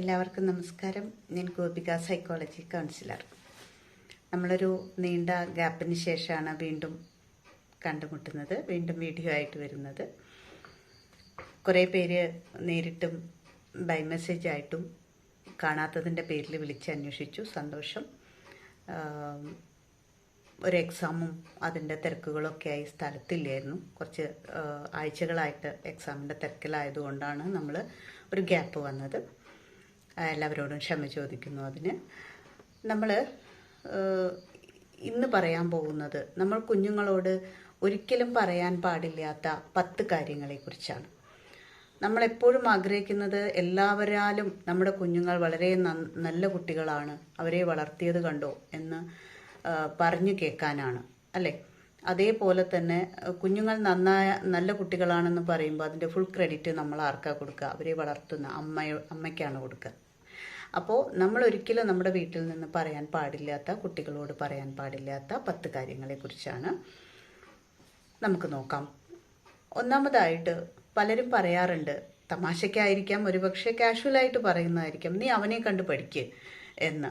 എല്ലാവർക്കും നമസ്കാരം. ഞാൻ ഗോപിക സൈക്കോളജി കൗൺസിലർ നമ്മളൊരു നീണ്ട ഗ്യാപ്പിന് ശേഷമാണ് വീണ്ടും കണ്ടുമുട്ടുന്നത്. വീണ്ടും വീഡിയോ ആയിട്ട് വരുന്നത്. കുറേ പേര് നേരിട്ടും ബൈ മെസ്സേജ് ആയിട്ടും കാണാത്തതിന്റെ പേരിൽ വിളിച്ച് അന്വേഷിച്ചു. സന്തോഷം. ഒരു എക്സാമും അതിന്റെ തിരക്കുകളൊക്കെ ആയി സ്ഥലത്തില്ലായിരുന്നു. കുറച്ച് ആഴ്ചകളായിട്ട് എക്സാമിന്റെ തിരക്കിലായതുകൊണ്ടാണ് നമ്മൾ ഒരു ഗ്യാപ്പ് വന്നത്. എല്ലാവരോടും ക്ഷമ ചോദിക്കുന്നു അതിന്. നമ്മൾ ഇന്ന് പറയാൻ പോകുന്നത് നമ്മൾ കുഞ്ഞുങ്ങളോട് ഒരിക്കലും പറയാൻ പാടില്ലാത്ത പത്ത് കാര്യങ്ങളെക്കുറിച്ചാണ്. നമ്മളെപ്പോഴും ആഗ്രഹിക്കുന്നത് എല്ലാവരാലും നമ്മുടെ കുഞ്ഞുങ്ങൾ വളരെ നല്ല കുട്ടികളാണ് അവരെ വളർത്തിയത് കണ്ടോ എന്ന് പറഞ്ഞു കേൾക്കാനാണ് അല്ലേ? അതേപോലെ തന്നെ കുഞ്ഞുങ്ങൾ നന്നായ നല്ല കുട്ടികളാണെന്ന് പറയുമ്പോൾ അതിന്റെ ഫുൾ ക്രെഡിറ്റ് നമ്മൾ ആർക്കാ കൊടുക്കുക അവരെ വളർത്തുന്ന അമ്മയോ അമ്മയ്ക്കാണ് കൊടുക്കുക അപ്പോൾ നമ്മൾ ഒരിക്കലും നമ്മുടെ വീട്ടിൽ നിന്ന് പറയാൻ പാടില്ലാത്ത കുട്ടികളോട് പറയാൻ പാടില്ലാത്ത പത്ത് കാര്യങ്ങളെക്കുറിച്ചാണ് നമുക്ക് നോക്കാം. ഒന്നാമതായിട്ട് പലരും പറയാറുണ്ട് തമാശയ്ക്കായിരിക്കാം ഒരുപക്ഷെ കാഷ്വലായിട്ട് പറയുന്നതായിരിക്കാം നീ അവനെ കണ്ട് പഠിക്ക് എന്ന്.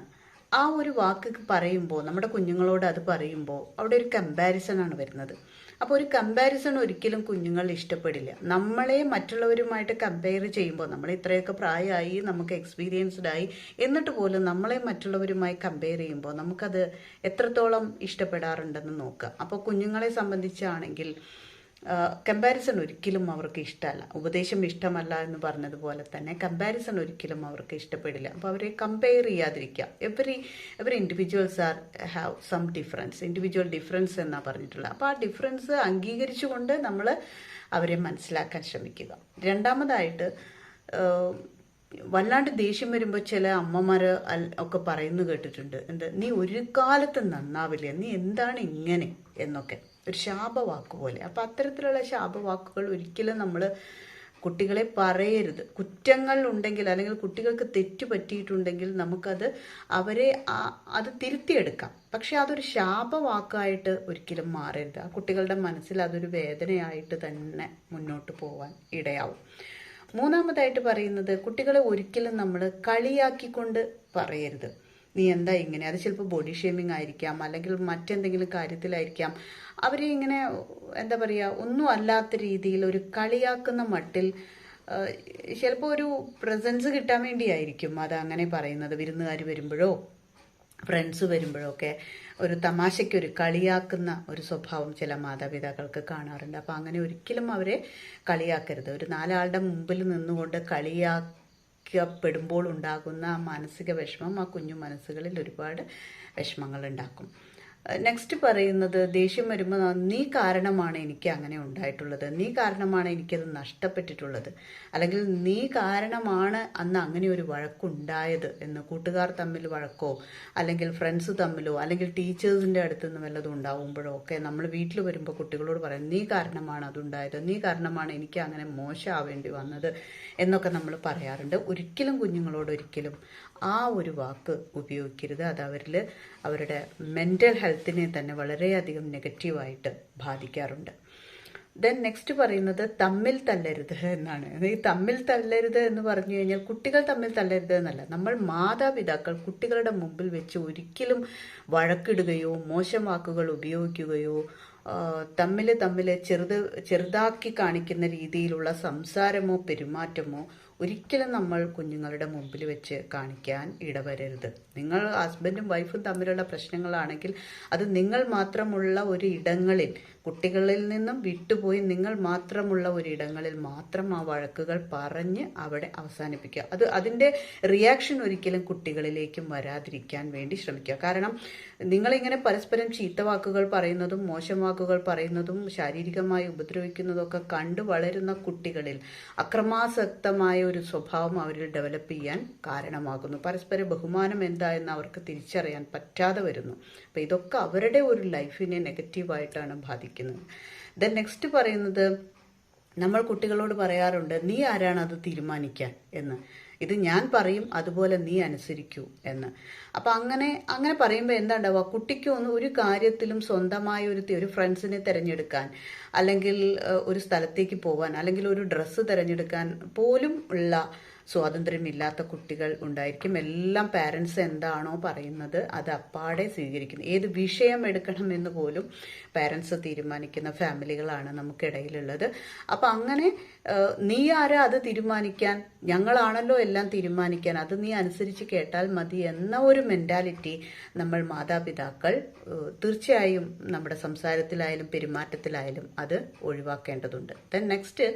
ആ ഒരു വാക്ക് പറയുമ്പോൾ നമ്മുടെ കുഞ്ഞുങ്ങളോട് അത് പറയുമ്പോൾ അവിടെ ഒരു കമ്പാരിസൺ ആണ് വരുന്നത്. അപ്പോൾ ഒരു കമ്പാരിസൺ ഒരിക്കലും കുഞ്ഞുങ്ങൾ ഇഷ്ടപ്പെടില്ല. നമ്മളെ മറ്റുള്ളവരുമായിട്ട് കമ്പയർ ചെയ്യുമ്പോൾ നമ്മൾ ഇത്രയൊക്കെ പ്രായമായി നമുക്ക് എക്സ്പീരിയൻസ്ഡ് ആയി എന്നിട്ട് പോലും നമ്മളെ മറ്റുള്ളവരുമായി കമ്പയർ ചെയ്യുമ്പോൾ നമുക്കത് എത്രത്തോളം ഇഷ്ടപ്പെടാറുണ്ടെന്ന് നോക്കുക. അപ്പോൾ കുഞ്ഞുങ്ങളെ സംബന്ധിച്ചാണെങ്കിൽ കമ്പാരിസൺ ഒരിക്കലും അവർക്ക് ഇഷ്ടമല്ല. ഉപദേശം ഇഷ്ടമല്ല എന്ന് പറഞ്ഞതുപോലെ തന്നെ കമ്പാരിസൺ ഒരിക്കലും അവർക്ക് ഇഷ്ടപ്പെടില്ല. അപ്പോൾ അവരെ കമ്പയർ ചെയ്യാതിരിക്കുക. Every every individuals are have some difference individual difference എന്നാണ് പറഞ്ഞിട്ടുള്ളത്. അപ്പോൾ ആ ഡിഫറൻസ് അംഗീകരിച്ചുകൊണ്ട് നമ്മൾ അവരെ മനസ്സിലാക്കാൻ ശ്രമിക്കുക. രണ്ടാമതായിട്ട് വല്ലാണ്ട് ദേഷ്യം വരുമ്പോൾ ചില അമ്മമാർ ഒക്കെ പറയുന്നു കേട്ടിട്ടുണ്ട്. എന്ത്? നീ ഒരു കാലത്ത് നന്നാവില്ല. നീ എന്താണ് ഇങ്ങനെ? എന്നൊക്കെ. ഒരു ശാപവാക്ക് പോലെ. അപ്പം അത്തരത്തിലുള്ള ശാപവാക്കുകൾ ഒരിക്കലും നമ്മൾ കുട്ടികളെ പറയരുത്. കുറ്റങ്ങൾ ഉണ്ടെങ്കിൽ അല്ലെങ്കിൽ കുട്ടികൾക്ക് തെറ്റ് പറ്റിയിട്ടുണ്ടെങ്കിൽ നമുക്കത് അവരെ അത് തിരുത്തിയെടുക്കാം. പക്ഷെ അതൊരു ശാപവാക്കായിട്ട് ഒരിക്കലും മാറരുത്. ആ കുട്ടികളുടെ മനസ്സിൽ അതൊരു വേദനയായിട്ട് തന്നെ മുന്നോട്ട് പോവാൻ ഇടയാവും. മൂന്നാമതായിട്ട് പറയുന്നത് കുട്ടികളെ ഒരിക്കലും നമ്മൾ കളിയാക്കിക്കൊണ്ട് പറയരുത്. നീ എന്താ ഇങ്ങനെ? അത് ചിലപ്പോൾ ബോഡി ഷേമിംഗ് ആയിരിക്കാം അല്ലെങ്കിൽ മറ്റെന്തെങ്കിലും കാര്യത്തിലായിരിക്കാം. അവരെ ഇങ്ങനെ എന്താ പറയുക ഒന്നും അല്ലാത്ത രീതിയിൽ ഒരു കളിയാക്കുന്ന മട്ടിൽ ചിലപ്പോൾ ഒരു പ്രസൻസ് കിട്ടാൻ വേണ്ടിയായിരിക്കും അത് അങ്ങനെ പറയുന്നത്. വിരുന്നുകാർ വരുമ്പോഴോ ഫ്രണ്ട്സ് വരുമ്പോഴൊക്കെ ഒരു തമാശയ്ക്ക് ഒരു കളിയാക്കുന്ന ഒരു സ്വഭാവം ചില മാതാപിതാക്കൾക്ക് കാണാറുണ്ട്. അപ്പോൾ അങ്ങനെ ഒരിക്കലും അവരെ കളിയാക്കരുത്. ഒരു നാലാളുടെ മുമ്പിൽ നിന്നുകൊണ്ട് കളിയാക്കപ്പെടുമ്പോൾ ഉണ്ടാകുന്ന മാനസിക വിഷമം ആ കുഞ്ഞു മനസ്സുകളിൽ ഒരുപാട് വിഷമങ്ങൾ ഉണ്ടാക്കും. നെക്സ്റ്റ് പറയുന്നത് ദേഷ്യം വരുമ്പോൾ നീ കാരണമാണ് എനിക്ക് അങ്ങനെ ഉണ്ടായിട്ടുള്ളത്. നീ കാരണമാണ് എനിക്കത് നഷ്ടപ്പെട്ടിട്ടുള്ളത്. അല്ലെങ്കിൽ നീ കാരണമാണ് അന്ന് അങ്ങനെ ഒരു വഴക്കുണ്ടായത് എന്ന് കൂട്ടുകാർ തമ്മിൽ വഴക്കോ അല്ലെങ്കിൽ ഫ്രണ്ട്സ് തമ്മിലോ അല്ലെങ്കിൽ ടീച്ചേഴ്സിന്റെ അടുത്ത് നിന്ന് വല്ലതും ഉണ്ടാവുമ്പോഴോ ഒക്കെ നമ്മൾ വീട്ടിൽ വരുമ്പോൾ കുട്ടികളോട് പറയും നീ കാരണമാണ് അതുണ്ടായത്. നീ കാരണമാണ് എനിക്ക് അങ്ങനെ മോശമാവേണ്ടി വന്നത് എന്നൊക്കെ നമ്മൾ പറയാറുണ്ട്. ഒരിക്കലും കുഞ്ഞുങ്ങളോട് ഒരിക്കലും ആ ഒരു വാക്ക് ഉപയോഗിക്കരുത്. അത് അവരിൽ അവരുടെ മെന്റൽ ഹെൽത്തിനെ തന്നെ വളരെയധികം നെഗറ്റീവായിട്ട് ബാധിക്കാറുണ്ട്. ദെൻ നെക്സ്റ്റ് പറയുന്നത് തമ്മിൽ തല്ലരുത് എന്നാണ്. ഈ തമ്മിൽ തല്ലരുത് എന്ന് പറഞ്ഞു കഴിഞ്ഞാൽ കുട്ടികൾ തമ്മിൽ തല്ലരുത് എന്നല്ല. നമ്മൾ മാതാപിതാക്കൾ കുട്ടികളുടെ മുമ്പിൽ വെച്ച് ഒരിക്കലും വഴക്കിടുകയോ മോശം വാക്കുകൾ ഉപയോഗിക്കുകയോ തമ്മിൽ തമ്മിൽ ചെറുത് ചെറുതാക്കി കാണിക്കുന്ന രീതിയിലുള്ള സംസാരമോ പെരുമാറ്റമോ ഒരിക്കലും നമ്മൾ കുഞ്ഞുങ്ങളുടെ മുമ്പിൽ വെച്ച് കാണിക്കാൻ ഇടവരരുത്. നിങ്ങൾ ഹസ്ബൻഡും വൈഫും തമ്മിലുള്ള പ്രശ്നങ്ങളാണെങ്കിൽ അത് നിങ്ങൾ മാത്രമുള്ള ഒരു ഇടങ്ങളിൽ കുട്ടികളിൽ നിന്നും വിട്ടുപോയി നിങ്ങൾ മാത്രമുള്ള ഒരു ഇടങ്ങളിൽ മാത്രം ആ വഴക്കുകൾ പറഞ്ഞ് അവിടെ അവസാനിപ്പിക്കുക. അത് അതിന്റെ റിയാക്ഷൻ ഒരിക്കലും കുട്ടികളിലേക്കും വരാതിരിക്കാൻ വേണ്ടി ശ്രമിക്കുക. കാരണം നിങ്ങളിങ്ങനെ പരസ്പരം ചീത്ത വാക്കുകൾ പറയുന്നതും മോശം വാക്കുകൾ പറയുന്നതും ശാരീരികമായി ഉപദ്രവിക്കുന്നതൊക്കെ കണ്ടു വളരുന്ന കുട്ടികളിൽ അക്രമാസക്തമായ ഒരു സ്വഭാവം അവരിൽ ഡെവലപ്പ് ചെയ്യാൻ കാരണമാകുന്നു. പരസ്പര ബഹുമാനം എന്താ എന്ന് അവർക്ക് തിരിച്ചറിയാൻ പറ്റാതെ വരുന്നു. അപ്പം ഇതൊക്കെ അവരുടെ ഒരു ലൈഫിനെ നെഗറ്റീവായിട്ടാണ് ബാധിക്കുന്നത്. ദെൻ നെക്സ്റ്റ് പറയുന്നത് നമ്മൾ കുട്ടികളോട് പറയാറുണ്ട് നീ ആരാണ് അത് തീരുമാനിക്കാൻ? എന്ന്. ഇത് ഞാൻ പറയും അതുപോലെ നീ അനുസരിക്കൂ എന്ന്. അപ്പം അങ്ങനെ അങ്ങനെ പറയുമ്പോൾ എന്താ ഉണ്ടാവുക കുട്ടിക്ക് ഒന്ന് ഒരു കാര്യത്തിലും സ്വന്തമായ ഒരു ഒരു ഫ്രണ്ട്സിനെ തിരഞ്ഞെടുക്കാൻ അല്ലെങ്കിൽ ഒരു സ്ഥലത്തേക്ക് പോകാൻ അല്ലെങ്കിൽ ഒരു ഡ്രസ്സ് തിരഞ്ഞെടുക്കാൻ പോലും ഉള്ള സ്വാതന്ത്ര്യമില്ലാത്ത കുട്ടികൾ ഉണ്ടായിരിക്കും. എല്ലാം പാരൻസ് എന്താണോ പറയുന്നത് അത് അപ്പാടെ സ്വീകരിക്കുന്നു. ഏത് വിഷയം എടുക്കണമെന്ന് പോലും പാരൻസ് തീരുമാനിക്കുന്ന ഫാമിലികളാണ് നമുക്കിടയിലുള്ളത്. അപ്പം അങ്ങനെ നീ ആരാ അത് തീരുമാനിക്കാൻ? ഞങ്ങളാണല്ലോ എല്ലാം തീരുമാനിക്കാൻ. അത് നീ അനുസരിച്ച് കേട്ടാൽ മതി എന്ന ഒരു മെന്റാലിറ്റി നമ്മൾ മാതാപിതാക്കൾ തീർച്ചയായും നമ്മുടെ സംസാരത്തിലായാലും പെരുമാറ്റത്തിലായാലും അത് ഒഴിവാക്കേണ്ടതുണ്ട്. ദെൻ നെക്സ്റ്റ്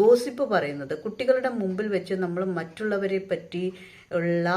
ഗോസിപ്പ് പറയുന്നത് കുട്ടികളുടെ മുമ്പിൽ വെച്ച് നമ്മൾ മറ്റുള്ളവരെ പറ്റി ഉള്ള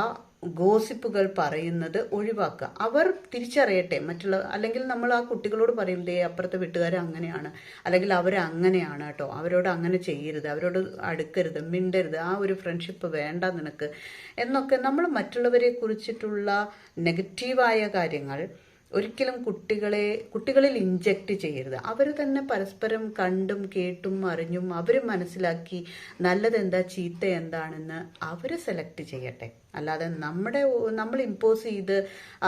ഗോസിപ്പുകൾ പറയുന്നത് ഒഴിവാക്കുക. അവർ തിരിച്ചറിയട്ടെ. മറ്റുള്ള അല്ലെങ്കിൽ നമ്മൾ ആ കുട്ടികളോട് പറയും ദേ അപ്പുറത്തെ വീട്ടുകാർ അങ്ങനെയാണ്. അല്ലെങ്കിൽ അവർ അങ്ങനെയാണ് കേട്ടോ. അവരോട് അങ്ങനെ ചെയ്യരുത്. അവരോട് അടുക്കരുത്. മിണ്ടരുത്. ആ ഒരു ഫ്രണ്ട്ഷിപ്പ് വേണ്ട നിനക്ക്. എന്നൊക്കെ നമ്മൾ മറ്റുള്ളവരെ കുറിച്ചിട്ടുള്ള നെഗറ്റീവായ കാര്യങ്ങൾ ഒരിക്കലും കുട്ടികളെ കുട്ടികളിൽ ഇഞ്ചക്ട് ചെയ്യരുത്. അവർ തന്നെ പരസ്പരം കണ്ടും കേട്ടും അറിഞ്ഞും അവർ മനസ്സിലാക്കി നല്ലതെന്താ ചീത്ത എന്താണെന്ന് അവർ സെലക്ട് ചെയ്യട്ടെ. അല്ലാതെ നമ്മുടെ നമ്മൾ ഇമ്പോസ് ചെയ്ത്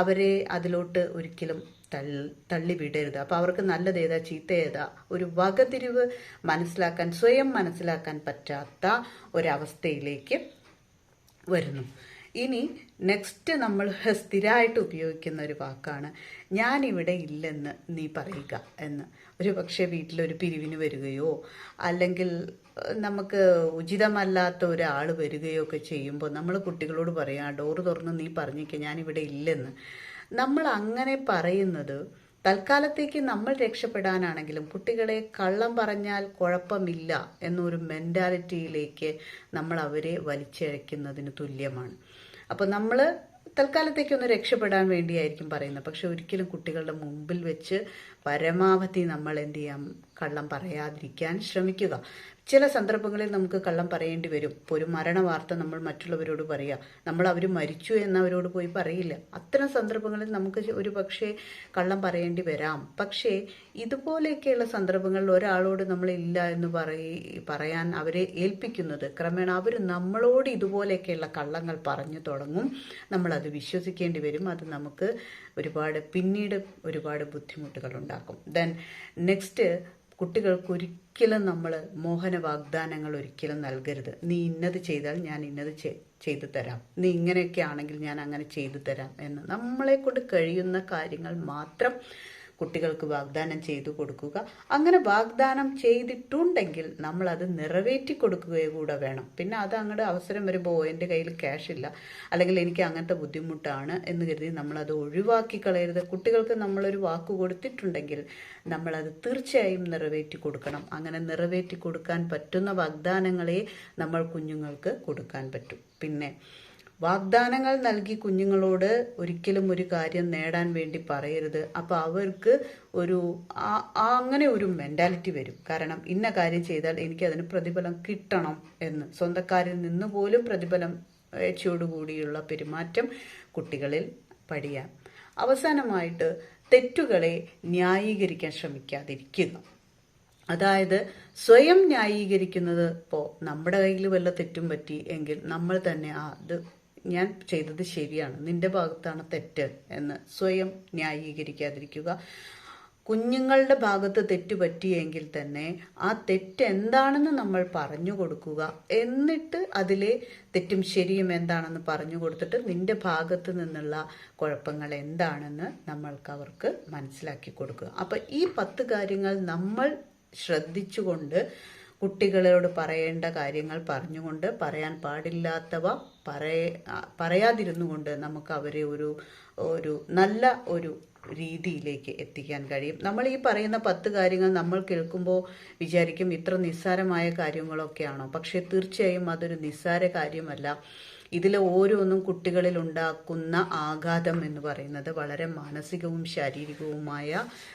അവരെ അതിലോട്ട് ഒരിക്കലും തള്ളി തള്ളിവിടരുത്. അപ്പോൾ അവർക്ക് നല്ലത് ഏതാ ചീത്ത ഏതാ ഒരു വകതിരിവ് മനസ്സിലാക്കാൻ സ്വയം മനസ്സിലാക്കാൻ പറ്റാത്ത ഒരവസ്ഥയിലേക്ക് വരുന്നു. ഇനി നെക്സ്റ്റ് നമ്മൾ സ്ഥിരമായിട്ട് ഉപയോഗിക്കുന്ന ഒരു വാക്കാണ്. ഞാൻ ഇവിടെ ഇല്ലെന്ന് നീ പറയുക എന്ന്. ഒരു പക്ഷേ വീട്ടിലൊരു പിരിവിന് വരികയോ അല്ലെങ്കിൽ നമുക്ക് ഉചിതമല്ലാത്ത ഒരാൾ വരികയോ ഒക്കെ ചെയ്യുമ്പോൾ നമ്മൾ കുട്ടികളോട് പറയാം ഡോറ് തുറന്ന് നീ പറഞ്ഞേക്കുക ഞാനിവിടെ ഇല്ലെന്ന്. നമ്മൾ അങ്ങനെ പറയുന്നത് തൽക്കാലത്തേക്ക് നമ്മൾ രക്ഷപ്പെടാനാണെങ്കിലും കുട്ടികളെ കള്ളം പറഞ്ഞാൽ കുഴപ്പമില്ല എന്നൊരു മെന്റാലിറ്റിയിലേക്ക് നമ്മൾ അവരെ വലിച്ചഴയ്ക്കുന്നതിന് തുല്യമാണ്. അപ്പോൾ നമ്മൾ തൽക്കാലത്തേക്ക് ഒന്ന് രക്ഷപ്പെടാൻ വേണ്ടിയായിരിക്കും പറയുന്നത്. പക്ഷെ ഒരിക്കലും കുട്ടികളുടെ മുമ്പിൽ വെച്ച് പരമാവധി നമ്മൾ എന്ത് ചെയ്യാം? കള്ളം പറയാതിരിക്കാൻ ശ്രമിക്കുക. ചില സന്ദർഭങ്ങളിൽ നമുക്ക് കള്ളം പറയേണ്ടി വരും. ഇപ്പോൾ ഒരു മരണ വാർത്ത നമ്മൾ മറ്റുള്ളവരോട് പറയുക നമ്മൾ അവർ മരിച്ചു എന്ന് അവരോട് പോയി പറയില്ല. അത്തരം സന്ദർഭങ്ങളിൽ നമുക്ക് ഒരു പക്ഷേ കള്ളം പറയേണ്ടി വരാം. പക്ഷേ ഇതുപോലെയൊക്കെയുള്ള സന്ദർഭങ്ങളിൽ ഒരാളോട് നമ്മൾ ഇല്ല എന്ന് പറയി പറയാൻ അവരെ ഏൽപ്പിക്കുന്നത് ക്രമേണ അവർ നമ്മളോട് ഇതുപോലെയൊക്കെയുള്ള കള്ളങ്ങൾ പറഞ്ഞു തുടങ്ങും. നമ്മളത് വിശ്വസിക്കേണ്ടി വരും. അത് നമുക്ക് ഒരുപാട് പിന്നീട് ഒരുപാട് ബുദ്ധിമുട്ടുകൾ ഉണ്ടാക്കും. ദെൻ നെക്സ്റ്റ് കുട്ടികൾക്ക് ഒരിക്കലും നമ്മൾ മോഹന വാഗ്ദാനങ്ങൾ ഒരിക്കലും നൽകരുത്. നീ ഇന്നത് ചെയ്താൽ ഞാൻ ഇന്നത് ചെയ്തു തരാം. നീ ഇങ്ങനെയൊക്കെ ആണെങ്കിൽ ഞാൻ അങ്ങനെ ചെയ്തു തരാം എന്ന് നമ്മളെ കൊണ്ട് കഴിയുന്ന കാര്യങ്ങൾ മാത്രം കുട്ടികൾക്ക് വാഗ്ദാനം ചെയ്തു കൊടുക്കുക. അങ്ങനെ വാഗ്ദാനം ചെയ്തിട്ടുണ്ടെങ്കിൽ നമ്മൾ അത് നിറവേറ്റി കൊടുക്കുകയും കൂടെ വേണം. പിന്നെ അത് അങ്ങോട്ട് അവസരം വരുമ്പോൾ എന്റെ കയ്യിൽ ക്യാഷ് ഇല്ല. അല്ലെങ്കിൽ എനിക്ക് അങ്ങനത്തെ ബുദ്ധിമുട്ടാണ് എന്ന് കരുതി നമ്മൾ അത് ഒഴിവാക്കി കളയരുത്. കുട്ടികൾക്ക് നമ്മളൊരു വാക്ക് കൊടുത്തിട്ടുണ്ടെങ്കിൽ നമ്മൾ അത് തീർച്ചയായും നിറവേറ്റി കൊടുക്കണം. അങ്ങനെ നിറവേറ്റി കൊടുക്കാൻ പറ്റുന്ന വാഗ്ദാനങ്ങളെ നമ്മൾ കുഞ്ഞുങ്ങൾക്ക് കൊടുക്കാൻ പറ്റും. പിന്നെ വാഗ്ദാനങ്ങൾ നൽകി കുഞ്ഞുങ്ങളോട് ഒരിക്കലും ഒരു കാര്യം നേടാൻ വേണ്ടി പറയരുത്. അപ്പോൾ അവർക്ക് ഒരു അങ്ങനെ ഒരു മെന്റാലിറ്റി വരും. കാരണം ഇന്ന കാര്യം ചെയ്താൽ എനിക്ക് അതിന് പ്രതിഫലം കിട്ടണം എന്ന്. സ്വന്തക്കാരിൽ നിന്ന് പോലും പ്രതിഫലം ഏച്ചയോടുകൂടിയുള്ള പെരുമാറ്റം കുട്ടികളിൽ പഠിയാം അവസാനമായിട്ട് തെറ്റുകളെ ന്യായീകരിക്കാൻ ശ്രമിക്കാതിരിക്കുന്നു. അതായത് സ്വയം ന്യായീകരിക്കുന്നത് ഇപ്പോൾ നമ്മുടെ കയ്യിൽ വല്ല തെറ്റും പറ്റി എങ്കിൽ നമ്മൾ തന്നെ അത് ഞാൻ ചെയ്തത് ശരിയാണ്. നിന്റെ ഭാഗത്താണ് തെറ്റ് എന്ന് സ്വയം ന്യായീകരിക്കാതിരിക്കുക. കുഞ്ഞുങ്ങളുടെ ഭാഗത്ത് തെറ്റ് പറ്റിയെങ്കിൽ തന്നെ ആ തെറ്റ് എന്താണെന്ന് നമ്മൾ പറഞ്ഞു കൊടുക്കുക. എന്നിട്ട് അതിലെ തെറ്റും ശരിയും എന്താണെന്ന് പറഞ്ഞു കൊടുത്തിട്ട് നിന്റെ ഭാഗത്ത് നിന്നുള്ള കുഴപ്പങ്ങൾ എന്താണെന്ന് നമ്മൾക്ക് അവർക്ക് മനസ്സിലാക്കി കൊടുക്കുക. അപ്പം ഈ പത്ത് കാര്യങ്ങൾ നമ്മൾ ശ്രദ്ധിച്ചുകൊണ്ട് കുട്ടികളോട് പറയേണ്ട കാര്യങ്ങൾ പറഞ്ഞുകൊണ്ട് പറയാൻ പാടില്ലാത്തവ പറയ പറയാതിരുന്നു കൊണ്ട് നമുക്ക് അവരെ ഒരു ഒരു നല്ല ഒരു രീതിയിലേക്ക് എത്തിക്കാൻ കഴിയും. നമ്മൾ ഈ പറയുന്ന പത്ത് കാര്യങ്ങൾ നമ്മൾ കേൾക്കുമ്പോൾ വിചാരിക്കും ഇത്ര നിസ്സാരമായ കാര്യങ്ങളൊക്കെയാണോ? പക്ഷേ തീർച്ചയായും അതൊരു നിസ്സാര കാര്യമല്ല. ഇതിൽ ഓരോന്നും കുട്ടികളിൽ ഉണ്ടാക്കുന്ന ആഘാതം എന്ന് പറയുന്നത് വളരെ മാനസികവും ശാരീരികവുമായ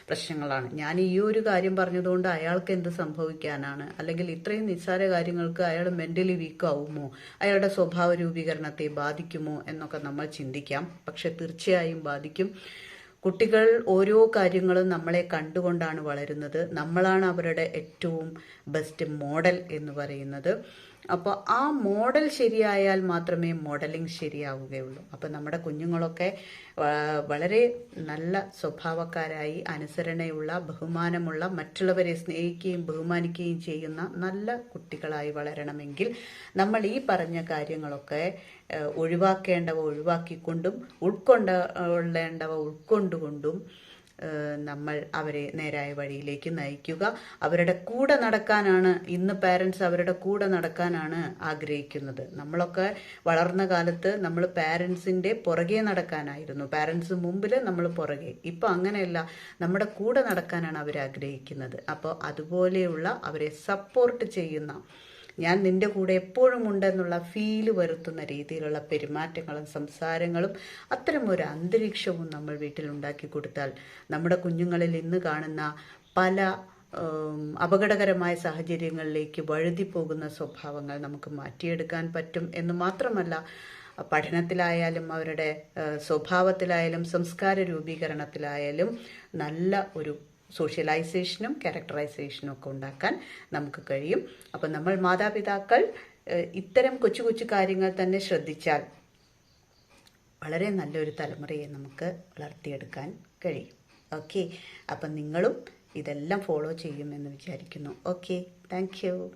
പ്രശ്നങ്ങളാണ്. ഞാൻ ഈ ഒരു കാര്യം പറഞ്ഞതുകൊണ്ട് അയാൾക്ക് എന്ത് സംഭവിക്കാനാണ്? അല്ലെങ്കിൽ ഇത്രയും നിസ്സാര കാര്യങ്ങൾക്ക് അയാൾ മെന്റലി വീക്ക് ആവുമോ? അയാളുടെ സ്വഭാവ രൂപീകരണത്തെ ബാധിക്കുമോ എന്നൊക്കെ നമ്മൾ ചിന്തിക്കാം. പക്ഷെ തീർച്ചയായും ബാധിക്കും. കുട്ടികൾ ഓരോ കാര്യങ്ങളും നമ്മളെ കണ്ടുകൊണ്ടാണ് വളരുന്നത്. നമ്മളാണ് അവരുടെ ഏറ്റവും ബെസ്റ്റ് മോഡൽ എന്ന് പറയുന്നത്. അപ്പോൾ ആ മോഡൽ ശരിയായാൽ മാത്രമേ മോഡലിംഗ് ശരിയാവുകയുള്ളൂ. അപ്പോൾ നമ്മുടെ കുഞ്ഞുങ്ങളൊക്കെ വളരെ നല്ല സ്വഭാവക്കാരായി അനുസരണയുള്ള ബഹുമാനമുള്ള മറ്റുള്ളവരെ സ്നേഹിക്കുകയും ബഹുമാനിക്കുകയും ചെയ്യുന്ന നല്ല കുട്ടികളായി വളരണമെങ്കിൽ നമ്മൾ ഈ പറഞ്ഞ കാര്യങ്ങളൊക്കെ ഒഴിവാക്കേണ്ടവ ഒഴിവാക്കിക്കൊണ്ടും ഉൾക്കൊണ്ടേണ്ടവ ഉൾക്കൊണ്ടുകൊണ്ടും നമ്മൾ അവരെ നേരായ വഴിയിലേക്ക് നയിക്കുക. അവരുടെ കൂടെ നടക്കാനാണ് ഇന്ന് പാരൻസ് അവരുടെ കൂടെ നടക്കാനാണ് ആഗ്രഹിക്കുന്നത്. നമ്മളൊക്കെ വളർന്ന കാലത്ത് നമ്മൾ പാരൻസിന്റെ പുറകെ നടക്കാനായിരുന്നു. പാരൻസ് മുമ്പിൽ നമ്മൾ പുറകെ. ഇപ്പം അങ്ങനെയല്ല. നമ്മുടെ കൂടെ നടക്കാനാണ് അവർ ആഗ്രഹിക്കുന്നത്. അപ്പോൾ അതുപോലെയുള്ള അവരെ സപ്പോർട്ട് ചെയ്യുന്ന ഞാൻ നിന്റെ കൂടെ എപ്പോഴും ഉണ്ടെന്നുള്ള ഫീൽ വരുത്തുന്ന രീതിയിലുള്ള പെരുമാറ്റങ്ങളും സംസാരങ്ങളും അത്തരം ഒരു അന്തരീക്ഷവും നമ്മൾ വീട്ടിൽ ഉണ്ടാക്കി കൊടുത്താൽ നമ്മുടെ കുഞ്ഞുങ്ങളിൽ ഇന്ന് കാണുന്ന പല അപകടകരമായ സാഹചര്യങ്ങളിലേക്ക് വഴുതി പോകുന്ന സ്വഭാവങ്ങൾ നമുക്ക് മാറ്റിയെടുക്കാൻ പറ്റും എന്ന് മാത്രമല്ല പഠനത്തിലായാലും അവരുടെ സ്വഭാവത്തിലായാലും സംസ്കാര രൂപീകരണത്തിലായാലും നല്ല ഒരു സോഷ്യലൈസേഷനും ക്യാരക്ടറൈസേഷനും ഒക്കെ ഉണ്ടാക്കാൻ നമുക്ക് കഴിയും. അപ്പം നമ്മൾ മാതാപിതാക്കൾ ഇത്തരം കൊച്ചു കൊച്ചു കാര്യങ്ങൾ തന്നെ ശ്രദ്ധിച്ചാൽ വളരെ നല്ലൊരു തലമുറയെ നമുക്ക് വളർത്തിയെടുക്കാൻ കഴിയും. ഓക്കെ. അപ്പം നിങ്ങളും ഇതെല്ലാം ഫോളോ ചെയ്യുമെന്ന് വിചാരിക്കുന്നു. ഓക്കെ. താങ്ക്